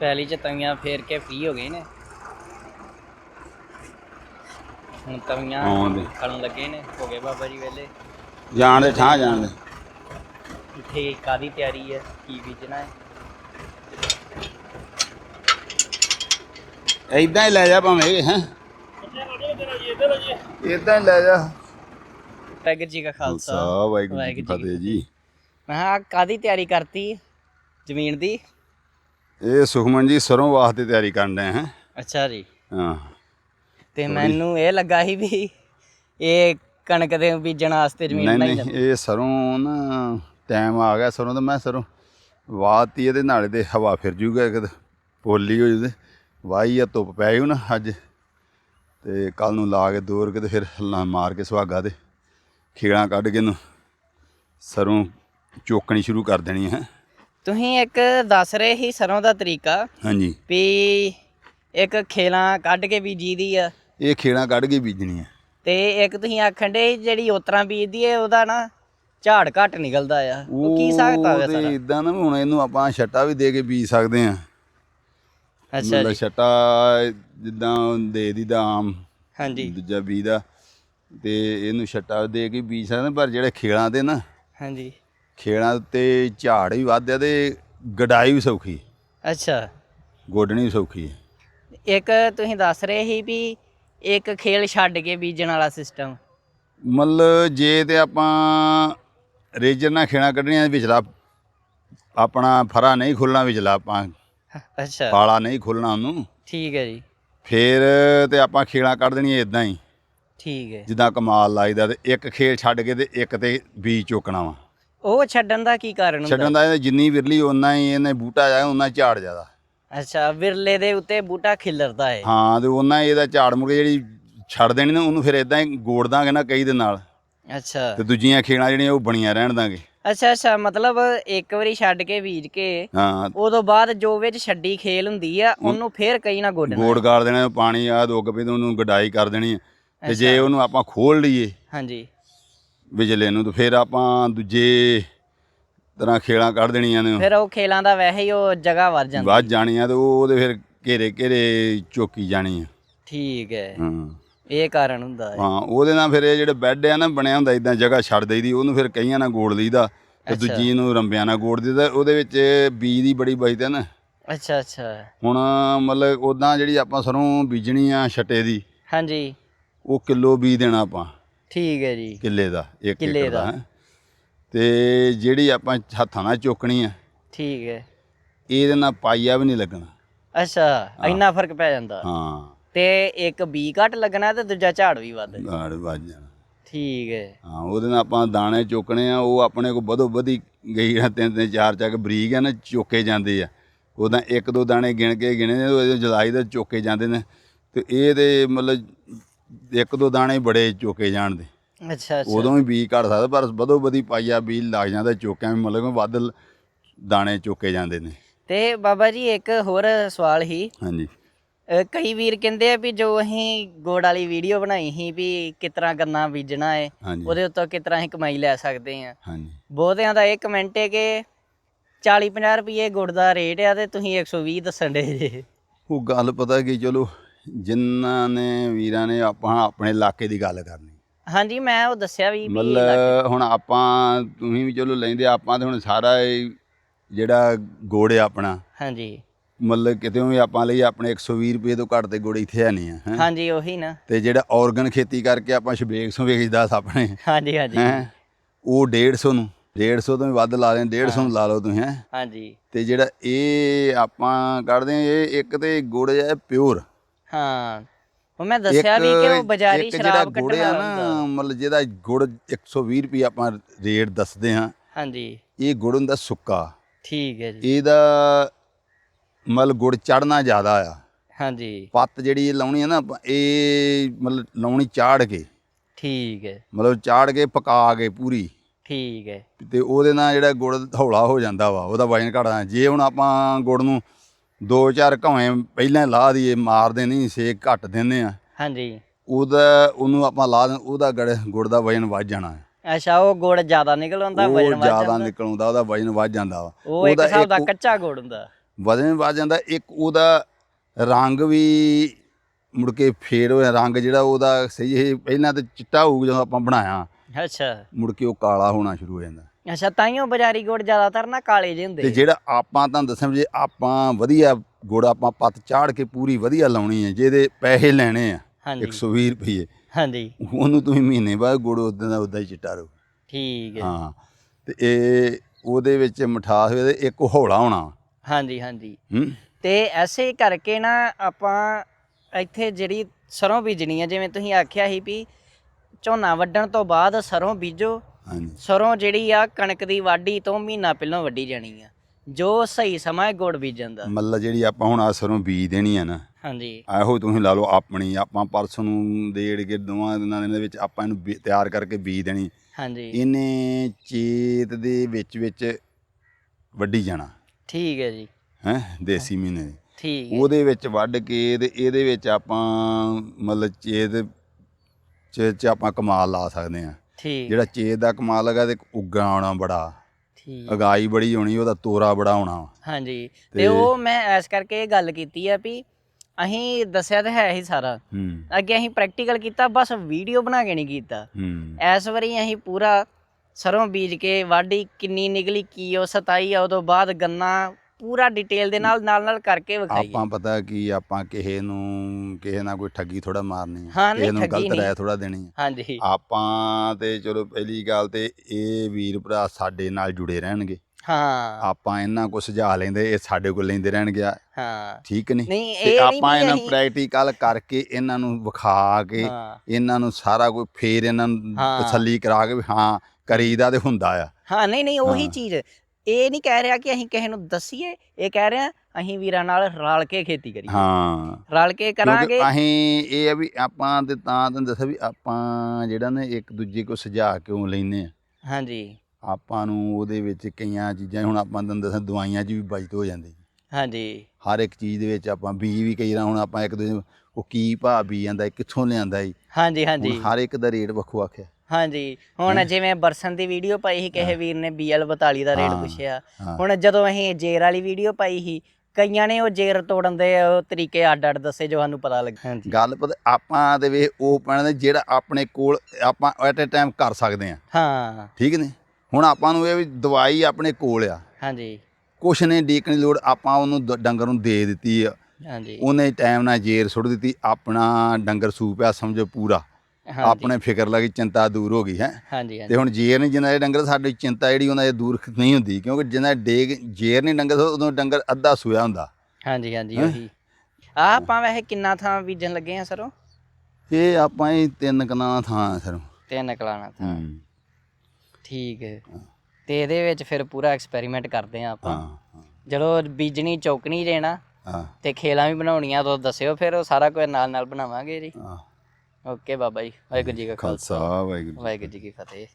ਪੈਲੀ ਚ ਤਵੀਆਂ ਫੇਰ ਕੇ ਫ੍ਰੀ ਹੋ ਗਏ ਨੇ। ਹੁਣ ਤਵੀਆਂ ਆਉਣ ਦੇ। ਖੜਨ ਲੱਗੇ ਨੇ ਹੋ ਗਏ ਬਾਬਾ ਜੀ ਵੇਲੇ ਜਾਣ ਦੇ ਠਾਂ ਜਾਣ ਦੇ। ਇੱਥੇ ਕਾਦੀ ਤਿਆਰੀ ਹੈ ਕੀ ਬੀਜਣਾ ਹੈ? ਐਦਾਂ ਹੀ ਲੈ ਜਾ ਭਾਵੇਂ ਹੈ। ਇਦਾਂ ਹੀ ਲੈ ਜਾ। ਟੈਗਰ ਜੀ ਦਾ ਖਾਲਸਾ ਵਾਹਿਗੁਰੂ ਜੀ ਕੀ ਵਾਹਿਗੁਰੂ ਜੀ ਫਤਿਹ ਜੀ। ਮੈਂ ਕਿਹਾ ਕਾਦੀ ਤਿਆਰੀ ਕਰਤੀ ਜ਼ਮੀਨ ਦੀ? ਇਹ ਸੁਖਮਨ ਜੀ ਸਰੋਂ ਵਾਸਤੇ ਤਿਆਰੀ ਕਰਨ ਰਹੇ ਹੈ। ਅੱਛਾ ਜੀ। ਹਾਂ। ਤੇ ਮੈਨੂੰ ਇਹ ਲੱਗਾ ਸੀ ਵੀ ਇਹ ਕਣਕ ਦੇ ਬੀਜਣ ਵਾਸਤੇ ਜ਼ਮੀਨ ਨਹੀਂ ਨਹੀਂ ਇਹ ਸਰੋਂ ਨਾ ਟਾਈਮ ਆ ਗਿਆ ਸਰੋਂ ਦਾ ਮੈਂ ਸਰੋਂ ਵਾਤੀ ਇਹਦੇ ਨਾਲੇ ਤੇ ਹਵਾ ਫਿਰ ਜੂਗਾ ਇੱਕ ਪੋਲੀ ਹੋ ਜੂਦੇ। ਵਾਈ ਆ ਧੁੱਪ ਪੈ ਜੂ ਨਾ ਅੱਜ। ਤੇ ਕੱਲ ਨੂੰ ਲਾ ਕੇ ਦੂਰ ਕੇ ਤੇ ਫਿਰ ਹੱਲਾਂ ਮਾਰ ਕੇ ਸੁਹਾਗਾ ਤੇ ਖੀੜਾਂ ਕੱਢ ਕੇ ਇਹਨੂੰ ਸਰੋਂ ਚੋਕਣੀ ਸ਼ੁਰੂ ਕਰ ਦੇਣੀ ਹੈ। ਤੁਸੀਂ ਇੱਕ ਦੱਸ ਰਹੇ ਸੀ ਸਰੋਂ ਦਾ ਤਰੀਕਾ ਹਾਂਜੀ। ਵੀ ਇੱਕ ਖੇਲਾਂ ਕੱਢ ਕੇ ਬੀਜੀ ਦੀ ਆ। ਇਹ ਖੀੜਾਂ ਕੱਢ ਕੇ ਬੀਜਣੀ ਹੈ ਤੇ ਇੱਕ ਤੁਸੀਂ ਆਖਣ ਦੇ ਜਿਹੜੀ ਉਤਰਾਂ ਬੀਜਦੀ ਏ ਉਹਦਾ ਨਾ ਝਾੜ ਘੱਟ ਨਿਕਲਦਾ ਆ। ਉਹ ਕੀ ਸਕਦਾ ਹੋਵੇ ਸਾਰਾ ਇਦਾਂ ਨਾ ਵੀ ਹੁਣ ਇਹਨੂੰ ਆਪਾਂ ਛੱਟਾ ਵੀ ਦੇ ਕੇ ਬੀਜ ਸਕਦੇ ਆ। ਅੱਛਾ। ਮਤਲਬ ਜੀ ਛੱਟਾ ਜਿੱਦਾਂ ਦੇ ਦੀਦਾ ਆਮ ਹਾਂਜੀ। ਦੂਜਾ ਬੀਜ ਦਾ ਤੇ ਇਹਨੂੰ ਛੱਟਾ ਦੇ ਕੇ ਬੀਜ ਸਕਦੇ ਪਰ ਜਿਹੜੇ ਖੇਲਾਂ ਦੇ ਨਾ ਹਾਂਜੀ। ਖੇਲਾਂ ਉੱਤੇ ਝਾੜ ਵੀ ਵੱਧ ਆ ਤੇ ਗਡਾਈ ਵੀ ਸੌਖੀ ਅੱਛਾ। ਗੋਡਣੀ ਵੀ ਸੌਖੀ ਹੈ। ਇੱਕ ਤੁਸੀਂ ਦੱਸ ਰਹੇ ਸੀ ਵੀ ਇੱਕ ਖੇਲ ਛੱਡ ਕੇ ਬੀਜਣ ਵਾਲਾ ਸਿਸਟਮ ਮਤਲਬ ਜੇ ਤੇ ਆਪਾਂ ਰੇਜਰ ਨਾਲ ਖੇਣਾ ਕੱਢਣੀਆਂ ਵਿਚਲਾ ਆਪਣਾ ਫਰਾ ਨਹੀਂ ਖੁੱਲਣਾ ਵਿਚਲਾ ਆਪਾਂ ਅੱਛਾ। ਪਾਲਾ ਨਹੀਂ ਖੁੱਲਣਾ ਉਹਨੂੰ। ਠੀਕ ਹੈ ਜੀ। ਫੇਰ ਤੇ ਆਪਾਂ ਖੇਲਾਂ ਕੱਢ ਦੇਣੀਆਂ ਇਦਾਂ ਹੀ। ਠੀਕ ਹੈ। ਜਿੱਦਾਂ ਕਮਾਲ ਲਾਈਦਾ ਤੇ ਇੱਕ ਖੇਲ ਛੱਡ ਕੇ ਤੇ ਇੱਕ ਤੇ ਬੀਜ ਚੁੱਕਣਾ ਵਾ। ਉਹ ਛੱਡਣ ਦਾ ਕੀ ਕਾਰਨ ਹੁੰਦਾ? ਛੱਡਣ ਦਾ ਇਹ ਜਿੰਨੀ ਵਿਰਲੀ ਓਨਾ ਹੀ ਇਹਨੇ ਬੂਟਾ ਜਾਏ ਓਨਾ ਹੀ ਝਾੜ ਜ਼ਿਆਦਾ। ਅੱਛਾ ਵਿਰਲੇ ਦੇ ਉੱਤੇ ਬੂਟਾ ਖਿਲਰਦਾ ਹੈ ਹਾਂ ਤੇ ਉਹਨਾਂ ਇਹਦਾ ਝਾੜ ਮੁੜ ਕੇ ਜਿਹੜੀ ਛੱਡ ਦੇਣੀ ਨਾ ਉਹਨੂੰ ਫਿਰ ਇਦਾਂ ਹੀ ਗੋੜ ਦਾਂਗੇ ਨਾ ਕਈ ਦੇ ਨਾਲ। ਅੱਛਾ। ਤੇ ਦੂਜੀਆਂ ਖੇਲਾਂ ਜਿਹੜੀਆਂ ਉਹ ਬਣੀਆਂ ਰਹਿਣ ਦਾਂਗੇ। ਅੱਛਾ ਅੱਛਾ ਮਤਲਬ ਇੱਕ ਵਾਰੀ ਛੱਡ ਕੇ ਬੀਜ ਕੇ ਹਾਂ। ਉਦੋਂ ਬਾਅਦ ਜੋ ਵਿੱਚ ਛੱਡੀ ਖੇਲ ਹੁੰਦੀ ਆ ਉਹਨੂੰ ਫੇਰ ਕਈ ਨਾ ਗੋਡਣਾ ਗੋੜ ਗਾੜ ਦੇਣਾ ਪਾਣੀ ਆ ਦੁੱਗ ਪਈ ਤੇ ਉਹਨੂੰ ਗਡਾਈ ਕਰ ਦੇਣੀ। ਤੇ ਜੇ ਉਹਨੂੰ ਆਪਾਂ ਖੋਲ ਲਈਏ ਹਾਂਜੀ। ਵਿਜਲੇ ਨੂੰ ਤੇ ਫਿਰ ਆਪਾਂ ਦੂਜੇ ਤਰ੍ਹਾਂ ਖੇਲਾਂ ਕੱਢ ਦੇਣੀਆਂ ਨੇ। ਫਿਰ ਉਹ ਖੇਲਾਂ ਦਾ ਵੈਸੇ ਹੀ ਉਹ ਜਗ੍ਹਾ ਵੱਧ ਜਾਂਦੀ। ਵੱਧ ਜਾਣੀਆਂ ਤੇ ਉਹ ਉਹਦੇ ਫਿਰ ਘੇਰੇ ਘੇਰੇ ਚੋਕੀ ਜਾਣੀ ਆ। ਠੀਕ ਹੈ। ਹਾਂ। ਇਹ ਕਾਰਨ ਹੁੰਦਾ ਹੈ। ਹਾਂ ਉਹਦੇ ਨਾਲ ਫਿਰ ਇਹ ਜਿਹੜੇ ਬੈੱਡ ਆ ਨਾ ਬਣਿਆ ਹੁੰਦਾ ਇਦਾਂ ਜਗ੍ਹਾ ਛੱਡ ਦੇਈਦੀ ਉਹਨੂੰ ਫਿਰ ਕਈਆਂ ਨਾਲ ਗੋੜ ਲਈਦਾ ਤੇ ਦੂਜੀ ਨੂੰ ਰੰਬਿਆਂ ਨਾਲ ਗੋੜ ਦਿੱਤਾ ਉਹਦੇ ਵਿੱਚ ਬੀਜ ਦੀ ਬੜੀ ਬਚਤ ਹੈ ਨਾ। ਅੱਛਾ ਅੱਛਾ। ਹੁਣ ਮਤਲਬ ਉਦਾਂ ਜਿਹੜੀ ਆਪਾਂ ਸਰੋਂ ਬੀਜਣੀ ਆ ਛਟੇ ਦੀ ਹਾਂਜੀ। ਉਹ ਕਿਲੋ ਬੀਜ ਦੇਣਾ ਆਪਾਂ। ਠੀਕ ਹੈ ਜੀ। ਕਿੱਲੇ ਦਾ ਇੱਕ ਕਿੱਲੇ ਏਕੜ ਦਾ ਦਾ। ਹੈਂ। ਤੇ ਜਿਹੜੀ ਆਪਾਂ ਹੱਥਾਂ ਨਾਲ ਚੁੱਕਣੀ ਆ ਠੀਕ ਹੈ। ਇਹਦੇ ਨਾਲ ਪਾਈਆ ਵੀ ਨਹੀਂ ਲੱਗਣਾ। ਅੱਛਾ ਇੰਨਾ ਫ਼ਰਕ ਪੈ ਜਾਂਦਾ। ਹਾਂ। ਤੇ ਇੱਕ ਬੀ ਘੱਟ ਲੱਗਣਾ ਤੇ ਦੂਜਾ ਝਾੜ ਵੀ ਵੱਧ। ਗਾੜ ਵੱਜ ਜਾਣਾ। ਠੀਕ ਹੈ। ਹਾਂ ਉਹਦੇ ਨਾਲ ਆਪਾਂ ਦਾਣੇ ਚੁੱਕਣੇ ਆ ਉਹ ਆਪਣੇ ਕੋ ਵਧੋ ਵਧੀ ਗਈ ਆ ਤਿੰਨ ਤਿੰਨ ਚਾਰ ਚੱਕ ਬਰੀਕ ਆ ਨਾ ਚੁੱਕੇ ਜਾਂਦੇ ਆ। ਉਹਦਾ ਇੱਕ ਦੋ ਦਾਣੇ ਗਿਣ ਕੇ ਗਿਣੇ ਨੇ ਉਹ ਜਲਾਈ ਦਾ ਚੁੱਕੇ ਜਾਂਦੇ ਨੇ। ਤੇ ਇਹ ਤੇ ਮਤਲਬ ਇੱਕ ਦੋ ਦਾਣੇ ਬੜੇ ਚੁੱਕੇ ਜਾਣਦੇ ਅੱਛਾ ਅੱਛਾ। ਉਦੋਂ ਵੀ ਬੀਜ ਘਟ ਸਕਦਾ ਪਰ ਵਧੋ ਵਧੀ ਪਾਈਆ ਬੀਜ ਲੱਗ ਜਾਂਦਾ ਚੁੱਕਿਆਂ ਵੀ ਮਤਲਬ ਵੱਧ ਦਾਣੇ ਚੁੱਕੇ ਜਾਂਦੇ ਨੇ। ਤੇ ਬਾਬਾ ਜੀ ਇੱਕ ਹੋਰ ਸਵਾਲ ਹੀ। ਹਾਂਜੀ। ਅ, ਕਈ ਵੀਰ ਕਹਿੰਦੇ ਆ ਵੀ ਜੋ ਅਸੀਂ ਗੋੜ ਵਾਲੀ ਵੀਡੀਓ ਬਣਾਈ ਸੀ ਵੀ ਕਿਤਨਾ ਗੰਨਾ ਬੀਜਣਾ ਹੈ ਹਾਂਜੀ। ਉਹਦੇ ਉੱਤੋਂ ਕਿਤਨਾ ਅਸੀਂ ਕਮਾਈ ਲੈ ਸਕਦੇ ਆ। ਹਾਂਜੀ। ਬਹੁਤਿਆਂ ਦਾ ਇਹ ਕਮੈਂਟ ਹੈ ਕਿ 40 50 ਰੁਪਏ ਗੁੜ ਦਾ ਰੇਟ ਆ ਤੇ ਤੁਸੀਂ 120 ਦੱਸਣ ਦੇ ਜੇ। ਉਹ ਗੱਲ ਪਤਾ ਕੀ ਚਲੋ ਜਿਨ੍ਹਾਂ ਨੇ ਵੀਰਾਂ ਨੇ ਆਪਾਂ ਆਪਣੇ ਇਲਾਕੇ ਦੀ ਗੱਲ ਕਰਨੀ। ਹਾਂਜੀ ਮੈਂ ਉਹ ਦੱਸਿਆ ਵੀ ਵੀ ਮਤਲਬ ਹੁਣ ਆਪਾਂ ਤੁਸੀਂ ਵੀ ਚਲੋ ਲੈਂਦੇ ਆਪਾਂ ਤੇ ਹੁਣ ਸਾਰਾ ਇਹ ਜਿਹੜਾ ਗੁੜ ਆਪਣਾ। ਹਾਂਜੀ। ਮਤਲਬ ਕਿਤੇ ਵੀ ਆਪਾਂ ਲਈ ਆਪਣੇ 120 ਰੁਪਏ ਤੋਂ ਘੱਟ ਤੇ ਗੁੜ ਇੱਥੇ ਹੈ ਨਹੀਂ ਆ ਹੈਂ। ਹਾਂਜੀ ਉਹੀ ਨਾ। ਤੇ ਜਿਹੜਾ ਆਰਗਨ ਖੇਤੀ ਕਰਕੇ ਆਪਾਂ ਸ਼ਬੇਕ ਵੇਚਦਾ ਆਪਣੇ। ਹਾਂਜੀ ਹਾਂਜੀ। ਹੈ। ਉਹ 150 ਨੂੰ 150 ਤੋਂ ਵੀ ਵੱਧ ਲਾ ਦੇ 150 ਨੂੰ ਲਾ ਲਓ ਤੁਸੀਂ ਹੈ। ਹਾਂਜੀ। ਤੇ ਜਿਹੜਾ ਇਹ ਆਪਾਂ ਕੱਢਦੇ ਆ ਇਹ ਇੱਕ ਤੇ ਗੁੜ ਹੈ ਪਿਓਰ ਹਾਂ। ਉਹ ਮੈਂ ਦੱਸਿਆ ਵੀ ਕਿ ਉਹ ਬਾਜ਼ਾਰੀ ਸ਼ਰਾਬ ਕੱਢਣ ਵਾਲਾ ਨਾ ਹੁੰਦਾ। ਮਤਲਬ ਜਿਹਦਾ ਗੁੜ 120 ਰੁਪਏ ਆਪਾਂ ਰੇਟ ਦੱਸਦੇ ਹਾਂ। ਹਾਂਜੀ। ਇਹ ਗੁੜ ਹੁੰਦਾ ਸੁੱਕਾ। ਠੀਕ ਹੈ ਜੀ। ਇਹਦਾ ਮਤਲਬ ਗੁੜ ਚੜਨਾ ਜ਼ਿਆਦਾ ਆ। ਹਾਂਜੀ। ਪੱਤ ਜਿਹੜੀ ਇਹ ਲਾਉਣੀ ਹੈ ਨਾ ਇਹ ਮਤਲਬ ਲਾਉਣੀ ਚਾੜ ਕੇ। ਠੀਕ ਹੈ। ਮਤਲਬ ਚਾੜ ਕੇ ਪਕਾ ਕੇ ਪੂਰੀ। ਠੀਕ ਹੈ। ਤੇ ਉਹਦੇ ਨਾਲ ਜਿਹੜਾ ਗੁੜ ਹੌਲਾ ਹੋ ਜਾਂਦਾ ਵਾ ਉਹਦਾ ਵਜਨ ਘਟਦਾ। ਜੇ ਹੁਣ ਆਪਾਂ ਗੁੜ ਨੂੰ ਦੋ ਚਾਰ ਘਵੇਂ ਪਹਿਲਾਂ ਲਾ ਦਈਏ ਮਾਰਦੇ ਨਹੀਂ ਸੇਕ ਘੱਟ ਦਿੰਦੇ ਆ। ਹਾਂਜੀ। ਉਹਦਾ ਉਹਨੂੰ ਆਪਾਂ ਲਾ ਦੇ ਉਹਦਾ ਗੜ ਗੁੜ ਦਾ ਵਜਨ ਵੱਧ ਜਾਣਾ ਹੈ। ਅੱਛਾ ਉਹ ਗੁੜ ਜ਼ਿਆਦਾ ਨਿਕਲ ਆਉਂਦਾ ਵਜਨ ਵੱਧ ਜ਼ਿਆਦਾ ਜਾਂਦਾ? ਨਿਕਲ ਆਉਂਦਾ ਉਹਦਾ ਵਜਨ ਵੱਧ ਜਾਂਦਾ ਵਾ। ਉਹ ਇੱਕ ਹਿਸਾਬ ਦਾ ਕੱਚਾ ਗੁੜ ਹੁੰਦਾ। ਵਜਨ ਵੱਧ ਜਾਂਦਾ ਇੱਕ ਉਹਦਾ ਰੰਗ ਵੀ ਮੁੜ ਕੇ ਫੇਰ ਹੋਇਆ ਰੰਗ ਜਿਹੜਾ ਉਹਦਾ ਸਹੀ ਇਹ ਪਹਿਲਾਂ ਤਾਂ ਚਿੱਟਾ ਹੋਊ ਜਦੋਂ ਆਪਾਂ ਬਣਾਇਆ। ਅੱਛਾ। ਮੁੜ ਕੇ ਉਹ ਕਾਲਾ ਹੋਣਾ ਸ਼ੁਰੂ ਹੋ ਜਾਂਦਾ। ਅੱਛਾ ਤਾਈਓ ਬਾਜ਼ਾਰੀ ਗੁੜ ਜ਼ਿਆਦਾਤਰ ਨਾ ਕਾਲੇ ਜਿਹੇ ਹੁੰਦੇ ਤੇ ਜਿਹੜਾ ਆਪਾਂ ਤੁਹਾਨੂੰ ਦੱਸਾਂ ਜੇ ਆਪਾਂ ਵਧੀਆ ਗੁੜ ਆਪਾਂ ਪੱਤ ਚਾੜ ਕੇ ਪੂਰੀ ਵਧੀਆ ਲਾਉਣੀ ਹੈ ਜਿਹਦੇ ਪੈਸੇ ਲੈਣੇ ਆ ਹਾਂਜੀ। 120 ਰੁਪਏ ਹਾਂਜੀ। ਉਹਨੂੰ ਤੁਸੀਂ ਮਹੀਨੇ ਬਾਅਦ ਗੁੜ ਉਦਾਂ ਦਾ ਉਦਾਂ ਹੀ ਚਿੱਟਾ ਰਹੂ ਠੀਕ ਹੈ। ਹਾਂ ਤੇ ਇਹ ਉਹਦੇ ਵਿੱਚ ਮਠਾਸ ਹੋਵੇ ਤੇ ਇੱਕ ਹੌਲਾ ਹੋਣਾ। ਹਾਂਜੀ ਹਾਂਜੀ। ਹੂੰ। ਤੇ ਐਸੇ ਕਰਕੇ ਨਾ ਆਪਾਂ ਇੱਥੇ ਜਿਹੜੀ ਸਰੋਂ ਬੀਜਣੀ ਹੈ ਜਿਵੇਂ ਤੁਸੀਂ ਆਖਿਆ ਸੀ ਵੀ ਝੋਨਾ ਵੱਢਣ ਤੋਂ ਬਾਅਦ ਸਰੋਂ ਬੀਜੋ ਹਾਂਜੀ। ਸਰੋਂ ਜਿਹੜੀ ਆ ਕਣਕ ਦੀ ਵਾਢੀ ਤੋਂ ਮਹੀਨਾ ਪਹਿਲਾਂ ਵੱਢੀ ਜਾਣੀ ਆ। ਜੋ ਸਹੀ ਸਮਾਂ ਹੈ ਗੁੜ ਬੀਜਣ ਦਾ। ਮਤਲਬ ਜਿਹੜੀ ਆਪਾਂ ਹੁਣ ਆ ਸਰੋਂ ਬੀਜ ਦੇਣੀ ਆ ਨਾ ਹਾਂਜੀ। ਇਹੋ ਤੁਸੀਂ ਲਾ ਲਓ ਆਪਣੀ ਆਪਾਂ ਪਰਸੋਂ ਨੂੰ ਦੇੜ ਕੇ ਦੋਵਾਂ ਦਿਨਾਂ ਦੇ ਵਿੱਚ ਆਪਾਂ ਇਹਨੂੰ ਬੀ- ਤਿਆਰ ਕਰਕੇ ਬੀਜ ਦੇਣੀ। ਹਾਂਜੀ। ਇਹਨੇ ਚੇਤ ਦੇ ਵਿੱਚ ਵਿੱਚ ਵੱਢੀ ਜਾਣਾ। ਠੀਕ ਹੈ ਜੀ। ਹੈ ਦੇਸੀ ਮਹੀਨੇ ਦੇ। ਠੀਕ ਹੈ। ਉਹਦੇ ਵਿੱਚ ਵੱਢ ਕੇ ਤੇ ਇਹਦੇ ਵਿੱਚ ਆਪਾਂ ਮਤਲਬ ਚੇਤ ਚ ਚ ਆਪਾਂ ਕਮਾਲ ਲਾ ਸਕਦੇ ਆ ਠੀਕ। ਜਿਹੜਾ ਚੇਤ ਦਾ ਕਮਾਲ ਹੈਗਾ ਤੇ ਉੱਗਾ ਆਉਣਾ ਬੜਾ। ਠੀਕ। ਅਗਾਈ ਬੜੀ ਹੋਣੀ ਉਹਦਾ ਤੋਰਾ ਬੜਾ ਹੋਣਾ। ਹਾਂਜੀ। ਤੇ ਉਹ ਮੈਂ ਐਸ ਕਰਕੇ ਇਹ ਗੱਲ ਕੀਤੀ ਆ ਵੀ ਅਸੀਂ ਦੱਸਿਆ ਤਾਂ ਹੈ ਹੀ ਸਾਰਾ। ਹੂੰ। ਅੱਗੇ ਅਸੀਂ ਪ੍ਰੈਕਟੀਕਲ ਕੀਤਾ ਬਸ ਵੀਡੀਓ ਬਣਾ ਕੇ ਨਹੀਂ ਕੀਤਾ। ਹੂੰ। ਇਸ ਵਾਰੀ ਅਸੀਂ ਪੂਰਾ ਸਰੋਂ ਬੀਜ ਕੇ ਵਾਢੀ ਕਿੰਨੀ ਨਿਕਲੀ ਕੀ ਉਹ 27 ਆ ਉਦੋਂ ਬਾਅਦ ਗੰਨਾ ਪੂਰਾ ਡਿਟੇਲ ਦੇ ਨਾਲ ਨਾਲ ਨਾਲ ਕਰਕੇ ਵਿਖਾਈਏ। ਆਪਾਂ ਪਤਾ ਕੀ ਆਪਾਂ ਕਿਸੇ ਨੂੰ ਕਿਸੇ ਨਾਲ ਕੋਈ ਠੱਗੀ ਥੋੜਾ ਮਾਰਨੀ ਹੈ ਕਿਸੇ ਨੂੰ ਗਲਤ। ਰਾਇ ਥੋੜਾ ਦੇਣੀ ਹੈ ਹਾਂਜੀ। ਆਪਾਂ ਤੇ ਚਲੋ ਪਹਿਲੀ ਗੱਲ ਤੇ ਇਹ ਵੀਰ ਭਰਾ ਸਾਡੇ ਨਾਲ ਜੁੜੇ ਰਹਿਣਗੇ। ਹਾਂ। ਆਪਾਂ ਇਹਨਾਂ ਕੋ ਸੁਝਾ ਲੈਂਦੇ ਇਹ ਸਾਡੇ ਕੋਲ ਲੈਂਦੇ ਰਹਿਣਗੇ ਹਾਂ। ਠੀਕ ਨਹੀਂ? ਤੇ ਆਪਾਂ ਇਹਨਾਂ ਪ੍ਰੈਕਟੀਕਲ ਕਰਕੇ ਇਹਨਾਂ ਨੂੰ ਵਿਖਾ ਕੇ ਇਹਨਾਂ ਨੂੰ ਸਾਰਾ ਕੋਈ ਫੇਰ ਇਹਨਾਂ ਨੂੰ। ਤਸੱਲੀ ਕਰਾ ਕੇ ਹਾਂ ਕਰੀਦਾ ਤੇ ਹੁੰਦਾ ਆ। ਹਾਂ ਨਹੀਂ ਨਹੀਂ ਉਹੀ। ਚੀਜ਼। ਇਹ ਨਹੀਂ ਕਹਿ ਰਿਹਾ ਕਿ ਅਸੀਂ ਕਿਸੇ ਨੂੰ ਦੱਸੀਏ ਇਹ ਕਹਿ ਰਿਹਾ ਅਸੀਂ ਵੀਰਾਂ ਨਾਲ ਰਲ ਕੇ ਖੇਤੀ ਕਰੀਏ। ਹਾਂ। ਰਲ ਕੇ ਕਰਾਂਗੇ। ਅਸੀਂ ਇਹ ਆ ਵੀ ਆਪਾਂ ਤੇ ਤਾਂ ਤੁਹਾਨੂੰ ਦੱਸਿਆ ਵੀ ਆਪਾਂ ਜਿਹੜਾ ਨਾ ਇੱਕ ਦੂਜੇ ਕੋ ਸੁਝਾ ਕਿਉਂ ਲੈਨੇ ਆ। ਹਾਂਜੀ। ਆਪਾਂ ਨੂੰ ਉਹਦੇ ਵਿੱਚ ਕਈਆਂ ਚੀਜ਼ਾਂ ਹੁਣ ਆਪਾਂ ਤੁਹਾਨੂੰ ਦੱਸਾਂ ਦਵਾਈਆਂ 'ਚ ਵੀ ਬਚਤ ਹੋ ਜਾਂਦੀ। ਹਾਂਜੀ। ਹਰ ਇੱਕ ਚੀਜ਼ ਦੇ ਵਿੱਚ ਆਪਾਂ ਬੀਜ ਵੀ ਕਈ ਰਾਂ ਹੁਣ ਆਪਾਂ ਇੱਕ ਦੂਜੇ ਉਹ ਕੀ ਭਾਅ ਬੀਜ ਜਾਂਦਾ ਕਿੱਥੋਂ ਲਿਆਂਦਾ ਜੀ ਹਾਂਜੀ ਹਾਂਜੀ। ਹਰ ਇੱਕ ਦਾ ਰੇਟ ਵੱਖੋ ਵੱਖ ਹੈ ਹਾਂਜੀ। ਹੁਣ ਜਿਵੇਂ ਬਰਸਨ ਦੀ ਵੀਡੀਓ ਪਾਈ ਸੀ ਕਿਸੇ ਵੀਰ ਨੇ BL 42 ਦਾ ਰੇਟ ਹਾਂ, ਪੁੱਛਿਆ। ਹਾਂ। ਹੁਣ ਜਦੋਂ ਅਸੀਂ ਜੇਰ ਵਾਲੀ ਵੀਡੀਓ ਪਾਈ ਸੀ ਕਈਆਂ ਨੇ ਉਹ ਜੇਰ ਤੋੜਨ ਦੇ ਉਹ ਤਰੀਕੇ ਅੱਡ ਅੱਡ ਦੱਸੇ ਜੋ ਸਾਨੂੰ ਪਤਾ ਲੱਗਾ। ਹਾਂਜੀ। ਗੱਲ ਪਤਾ ਆਪਾਂ ਦੇ ਵੇ ਉਹ ਪੈਣਾ ਜਿਹੜਾ ਆਪਣੇ ਕੋਲ ਆਪਾਂ ਐਟ ਅ ਟਾਈਮ ਕਰ ਸਕਦੇ ਆ ਹਾਂ। ਠੀਕ ਨੇ? ਹੁਣ ਆਪਾਂ ਨੂੰ ਇਹ ਵੀ ਦਵਾਈ ਆਪਣੇ ਕੋਲ ਆ। ਹਾਂਜੀ। ਕੁਛ ਨੇ ਡੀਕਣ ਦੀ ਲੋੜ ਆਪਾਂ ਉਹਨੂੰ ਦ- ਡੰਗਰ ਨੂੰ ਦੇ ਦਿੱਤੀ ਆ। ਹਾਂਜੀ। ਉਹਨੇ ਟਾਈਮ ਨਾਲ ਜੇਰ ਸੁੱਟ ਦਿੱਤੀ ਆਪਣਾ ਡੰਗਰ ਸੂਪਿਆ ਸਮਝੋ ਪੂਰਾ। ਆਪਣੇ ਫਿਕਰ ਲੱਗੀ ਚਿੰਤਾ ਦੂਰ ਹੋ ਗਈ ਹੈ। ਹਾਂਜੀ ਤੇ ਹੁਣ ਜੇਰ ਨਹੀਂ ਜਿੰਨਾ ਦੇ ਡੰਗਰ ਸਾਡੀ ਚਿੰਤਾ ਜਿਹੜੀ ਉਹਨਾਂ ਦੇ ਦੂਰ ਨਹੀਂ ਹੁੰਦੀ ਕਿਉਂਕਿ ਜਿੰਨਾ ਡੇਗ ਜੇਰ ਨਹੀਂ ਡੰਗਰ ਉਦੋਂ ਡੰਗਰ ਅੱਧਾ ਸੂਇਆ ਹੁੰਦਾ। ਹਾਂਜੀ ਹਾਂਜੀ ਉਹੀ। ਆ ਆਪਾਂ ਵੈਸੇ ਕਿੰਨਾ ਥਾਂ ਬੀਜਣ ਲੱਗੇ ਆ ਸਰੋਂ? ਇਹ ਆਪਾਂ ਇਹ ਤਿੰਨ ਕਨਾਲਾਂ ਥਾਂ ਸਰ। ਤਿੰਨ ਕਲਾਣਾ ਥਾਂ। ਠੀਕ ਹੈ। ਤੇ ਇਹਦੇ ਵਿੱਚ ਫਿਰ ਪੂਰਾ ਐਕਸਪੈਰੀਮੈਂਟ ਕਰਦੇ ਆ ਆਪਾਂ। ਜਦੋਂ ਬੀਜਣੀ ਚੌਕਣੀ ਦੇਣਾ ਤੇ ਖੇਲਾਂ ਵੀ ਬਣਾਉਣੀਆਂ ਤਾਂ ਦੱਸਿਓ ਫਿਰ ਉਹ ਸਾਰਾ ਕੁਝ ਨਾਲ ਨਾਲ ਬਣਾਵਾਂਗੇ ਜੀ। ਹਾਂ ਓਕੇ ਬਾਬਾ ਜੀ ਵਾਹਿਗੁਰੂ ਜੀ ਕਾ ਖਾਲਸਾ ਖਾਲਸਾ। ਵਾਹਿਗੁਰੂ ਵਾਹਿਗੁਰੂ ਜੀ ਕੀ ਫਤਿਹ।